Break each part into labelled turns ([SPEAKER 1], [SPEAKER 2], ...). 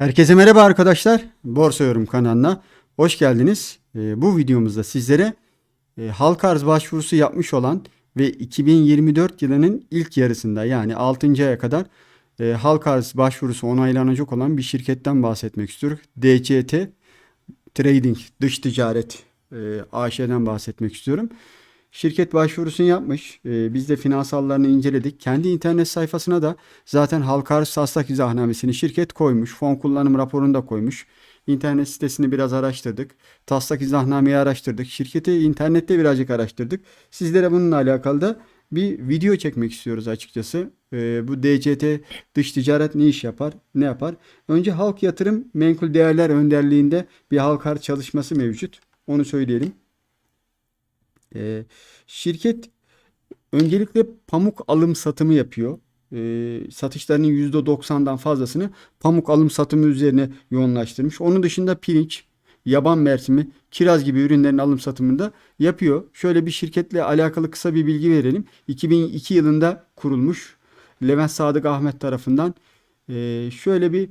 [SPEAKER 1] Herkese merhaba arkadaşlar. Borsa Yorum kanalına hoş geldiniz. Ee, bu videomuzda sizlere e, halka arz başvurusu yapmış olan ve 2024 yılının ilk yarısında yani 6. aya kadar e, halka arz başvurusu onaylanacak olan bir şirketten bahsetmek istiyorum. DCT Trading Dış Ticaret e, AŞ'den bahsetmek istiyorum. Şirket başvurusunu yapmış. E, biz de finansallarını inceledik. Kendi internet sayfasına da zaten halka arz taslak izahnamesini şirket koymuş. Fon kullanım raporunu da koymuş. İnternet sitesini biraz araştırdık. Taslak izahnameyi araştırdık. Şirketi internette birazcık araştırdık. Sizlere bununla alakalı da bir video çekmek istiyoruz açıkçası. E, bu DCT dış ticaret ne iş yapar, ne yapar? Önce halk yatırım menkul değerler önderliğinde bir halk arz çalışması mevcut. Onu söyleyelim. Ee, şirket öncelikle pamuk alım satımı yapıyor. Ee, satışlarının %90'dan fazlasını pamuk alım satımı üzerine yoğunlaştırmış. Onun dışında pirinç, yaban mersimi, kiraz gibi ürünlerin alım satımında yapıyor. Şöyle bir şirketle alakalı kısa bir bilgi verelim. 2002 yılında kurulmuş. Levent Sadık Ahmet tarafından. Ee, şöyle bir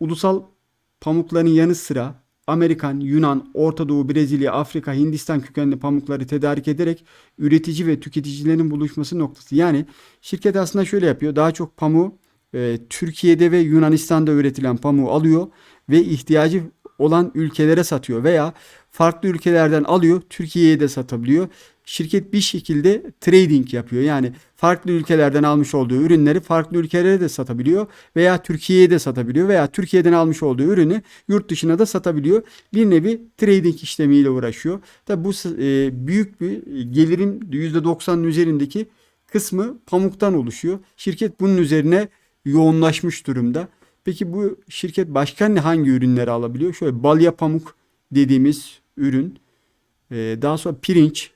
[SPEAKER 1] ulusal pamukların yanı sıra Amerikan, Yunan, Orta Doğu, Brezilya, Afrika, Hindistan kökenli pamukları tedarik ederek üretici ve tüketicilerin buluşması noktası. Yani şirket aslında şöyle yapıyor. Daha çok pamuğu e, Türkiye'de ve Yunanistan'da üretilen pamuğu alıyor ve ihtiyacı olan ülkelere satıyor veya farklı ülkelerden alıyor Türkiye'ye de satabiliyor. Şirket bir şekilde trading yapıyor. Yani farklı ülkelerden almış olduğu ürünleri farklı ülkelere de satabiliyor veya Türkiye'ye de satabiliyor veya Türkiye'den almış olduğu ürünü yurt dışına da satabiliyor. Bir nevi trading işlemiyle uğraşıyor. Tabi bu e, büyük bir gelirin %90'ın üzerindeki kısmı pamuktan oluşuyor. Şirket bunun üzerine yoğunlaşmış durumda. Peki bu şirket başka hangi ürünleri alabiliyor? Şöyle balya pamuk dediğimiz ürün. Ee, daha sonra pirinç,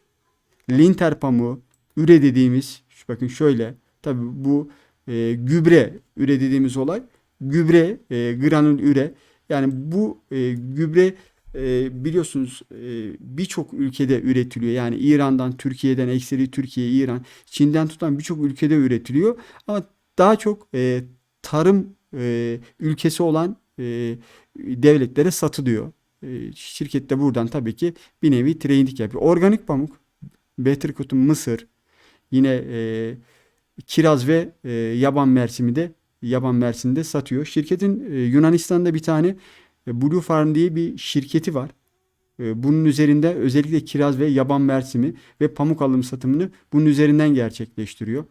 [SPEAKER 1] linter pamuğu, üre dediğimiz bakın şöyle. Tabii bu e, gübre üre dediğimiz olay. Gübre, e, granül üre. Yani bu e, gübre e, biliyorsunuz e, birçok ülkede üretiliyor. Yani İran'dan, Türkiye'den, ekseri Türkiye, İran, Çin'den tutan birçok ülkede üretiliyor. Ama daha çok e, tarım e, ülkesi olan e, devletlere satılıyor. E, şirket de buradan tabii ki bir nevi trading yapıyor. Organik pamuk, Betrikut'un Mısır, yine e, kiraz ve e, yaban mersimi de yaban mersini de satıyor. Şirketin e, Yunanistan'da bir tane e, Blue Farm diye bir şirketi var. E, bunun üzerinde özellikle kiraz ve yaban mersimi ve pamuk alım satımını bunun üzerinden gerçekleştiriyor.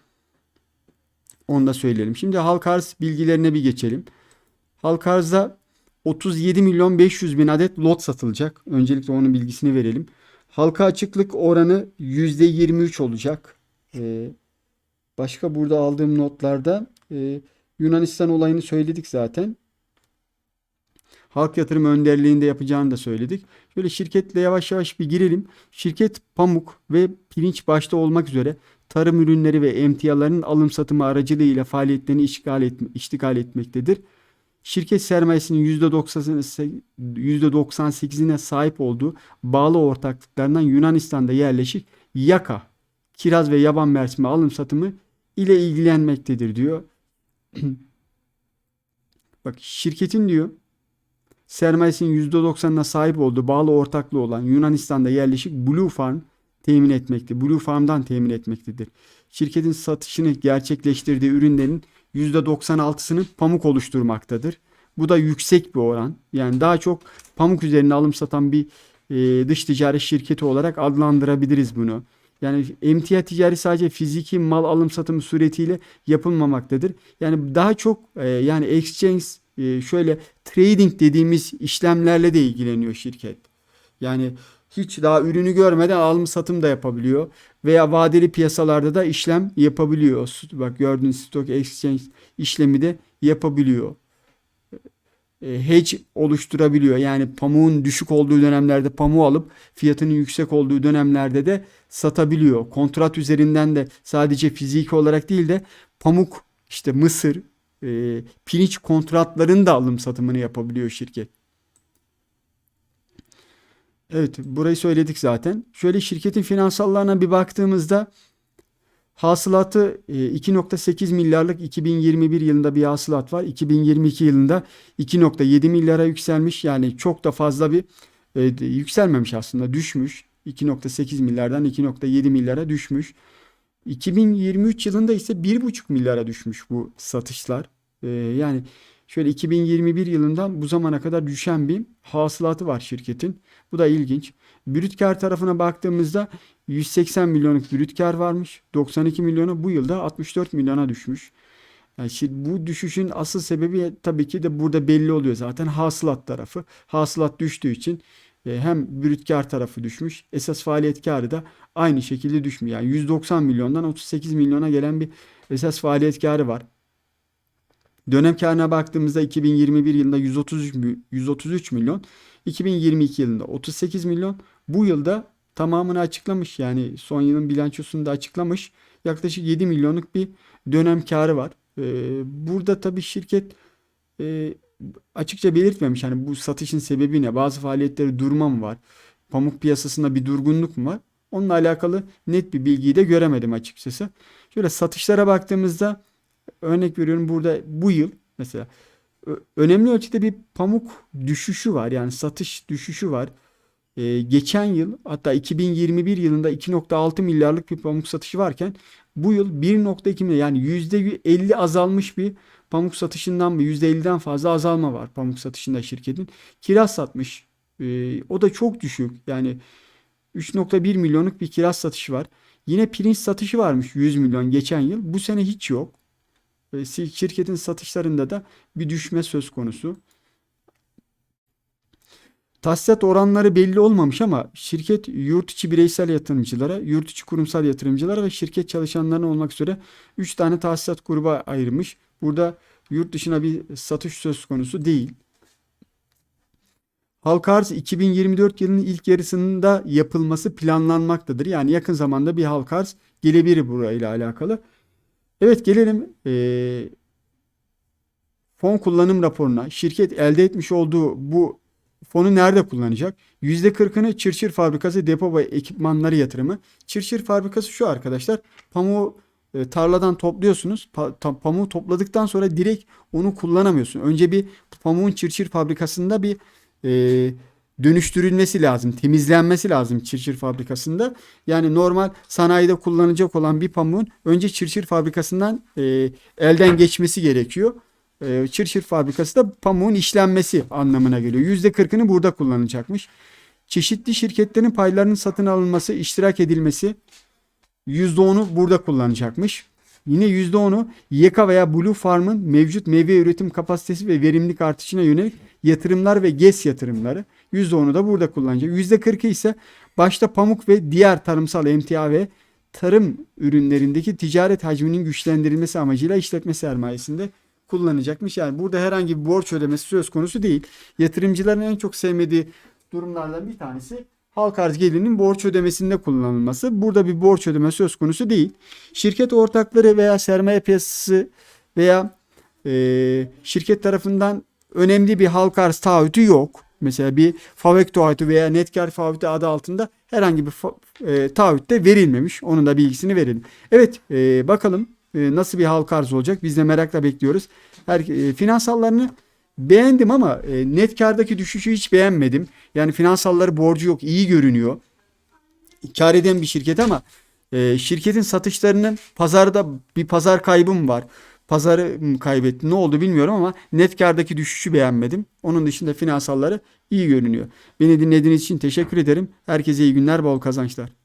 [SPEAKER 1] Onu da söyleyelim. Şimdi halka arz bilgilerine bir geçelim. Halka arzda 37 milyon 500 bin adet lot satılacak. Öncelikle onun bilgisini verelim. Halka açıklık oranı %23 olacak. Ee, başka burada aldığım notlarda e, Yunanistan olayını söyledik zaten. Halk yatırım önderliğinde yapacağını da söyledik. Şöyle şirketle yavaş yavaş bir girelim. Şirket pamuk ve pirinç başta olmak üzere tarım ürünleri ve emtiaların alım satımı aracılığıyla faaliyetlerini işgal etme, iştikal etmektedir. Şirket sermayesinin %90'ine %98'ine sahip olduğu bağlı ortaklıklarından Yunanistan'da yerleşik Yaka, kiraz ve yaban mersimi alım satımı ile ilgilenmektedir diyor. Bak şirketin diyor sermayesinin %90'ına sahip olduğu bağlı ortaklığı olan Yunanistan'da yerleşik Blue Farm temin etmekte. Blue Farm'dan temin etmektedir. Şirketin satışını gerçekleştirdiği ürünlerin %96'sını pamuk oluşturmaktadır. Bu da yüksek bir oran. Yani daha çok pamuk üzerine alım satan bir e, dış ticaret şirketi olarak adlandırabiliriz bunu. Yani emtia ticari sadece fiziki mal alım satımı suretiyle yapılmamaktadır. Yani daha çok e, yani exchange e, şöyle trading dediğimiz işlemlerle de ilgileniyor şirket. Yani hiç daha ürünü görmeden alım satım da yapabiliyor veya vadeli piyasalarda da işlem yapabiliyor. Bak gördüğünüz stock exchange işlemi de yapabiliyor. E, hedge oluşturabiliyor. Yani pamuğun düşük olduğu dönemlerde pamuğu alıp fiyatının yüksek olduğu dönemlerde de satabiliyor. Kontrat üzerinden de sadece fiziki olarak değil de pamuk işte mısır, e, pirinç kontratlarının da alım satımını yapabiliyor şirket. Evet, burayı söyledik zaten. Şöyle şirketin finansallarına bir baktığımızda Hasılatı e, 2.8 milyarlık 2021 yılında bir hasılat var. 2022 yılında 2.7 milyara yükselmiş. Yani çok da fazla bir e, yükselmemiş aslında düşmüş. 2.8 milyardan 2.7 milyara düşmüş. 2023 yılında ise 1.5 milyara düşmüş bu satışlar. E, yani şöyle 2021 yılından bu zamana kadar düşen bir hasılatı var şirketin. Bu da ilginç. Brüt kar tarafına baktığımızda 180 milyonluk brüt kar varmış. 92 milyonu bu yılda 64 milyona düşmüş. Yani şimdi bu düşüşün asıl sebebi tabii ki de burada belli oluyor zaten hasılat tarafı. Hasılat düştüğü için e, hem brüt kar tarafı düşmüş. Esas faaliyet karı da aynı şekilde düşmüyor. Yani 190 milyondan 38 milyona gelen bir esas faaliyet karı var. Dönem karına baktığımızda 2021 yılında 133, mi- 133 milyon, 2022 yılında 38 milyon. Bu yılda tamamını açıklamış yani son yılın bilançosunu da açıklamış. Yaklaşık 7 milyonluk bir dönem karı var. Ee, burada tabii şirket e, açıkça belirtmemiş hani bu satışın sebebi ne? Bazı faaliyetleri durma mı var? Pamuk piyasasında bir durgunluk mu var? Onunla alakalı net bir bilgiyi de göremedim açıkçası. Şöyle satışlara baktığımızda örnek veriyorum burada bu yıl mesela önemli ölçüde bir pamuk düşüşü var. Yani satış düşüşü var. Ee, geçen yıl hatta 2021 yılında 2.6 milyarlık bir pamuk satışı varken bu yıl 1.2 milyar yani %50 azalmış bir pamuk satışından mı %50'den fazla azalma var pamuk satışında şirketin. Kiraz satmış. Ee, o da çok düşük. Yani 3.1 milyonluk bir kiraz satışı var. Yine pirinç satışı varmış 100 milyon geçen yıl. Bu sene hiç yok. Şirketin satışlarında da bir düşme söz konusu. Tahsisat oranları belli olmamış ama şirket yurt içi bireysel yatırımcılara, yurt içi kurumsal yatırımcılara ve şirket çalışanlarına olmak üzere 3 tane tahsisat gruba ayırmış. Burada yurt dışına bir satış söz konusu değil. Halka arz 2024 yılının ilk yarısında yapılması planlanmaktadır. Yani yakın zamanda bir halka arz gelebilir burayla alakalı. Evet gelelim eee, fon kullanım raporuna. Şirket elde etmiş olduğu bu fonu nerede kullanacak? %40'ını çırçır fabrikası depo ve ekipmanları yatırımı. Çırçır fabrikası şu arkadaşlar. Pamuğu e, tarladan topluyorsunuz. Pa- pamuğu topladıktan sonra direkt onu kullanamıyorsun. Önce bir pamuğun çırçır fabrikasında bir e, dönüştürülmesi lazım. Temizlenmesi lazım çırçır fabrikasında. Yani normal sanayide kullanılacak olan bir pamuğun önce çırçır fabrikasından e, elden geçmesi gerekiyor. E, çırçır fabrikası da pamuğun işlenmesi anlamına geliyor. %40'ını burada kullanacakmış. Çeşitli şirketlerin paylarının satın alınması, iştirak edilmesi %10'u burada kullanacakmış. Yine %10'u YK veya Blue Farm'ın mevcut meyve üretim kapasitesi ve verimlilik artışına yönelik yatırımlar ve GES yatırımları. %10'u da burada kullanacak. %40'ı ise başta pamuk ve diğer tarımsal emtia ve tarım ürünlerindeki ticaret hacminin güçlendirilmesi amacıyla işletme sermayesinde kullanacakmış. Yani burada herhangi bir borç ödemesi söz konusu değil. Yatırımcıların en çok sevmediği durumlardan bir tanesi halka arz gelirinin borç ödemesinde kullanılması. Burada bir borç ödeme söz konusu değil. Şirket ortakları veya sermaye piyasası veya e, şirket tarafından önemli bir halka arz taahhütü yok. Mesela bir FAVÖK taahhütü veya net kar taahhütü adı altında herhangi bir e, taahhüt de verilmemiş. Onun da bilgisini verelim. Evet e, bakalım e, nasıl bir halka arz olacak. Biz de merakla bekliyoruz. Her, e, finansallarını beğendim ama e, net kardaki düşüşü hiç beğenmedim. Yani finansalları borcu yok iyi görünüyor. Kar eden bir şirket ama e, şirketin satışlarının pazarda bir pazar kaybım var. Pazarı kaybetti ne oldu bilmiyorum ama net kardaki düşüşü beğenmedim. Onun dışında finansalları iyi görünüyor. Beni dinlediğiniz için teşekkür ederim. Herkese iyi günler, bol kazançlar.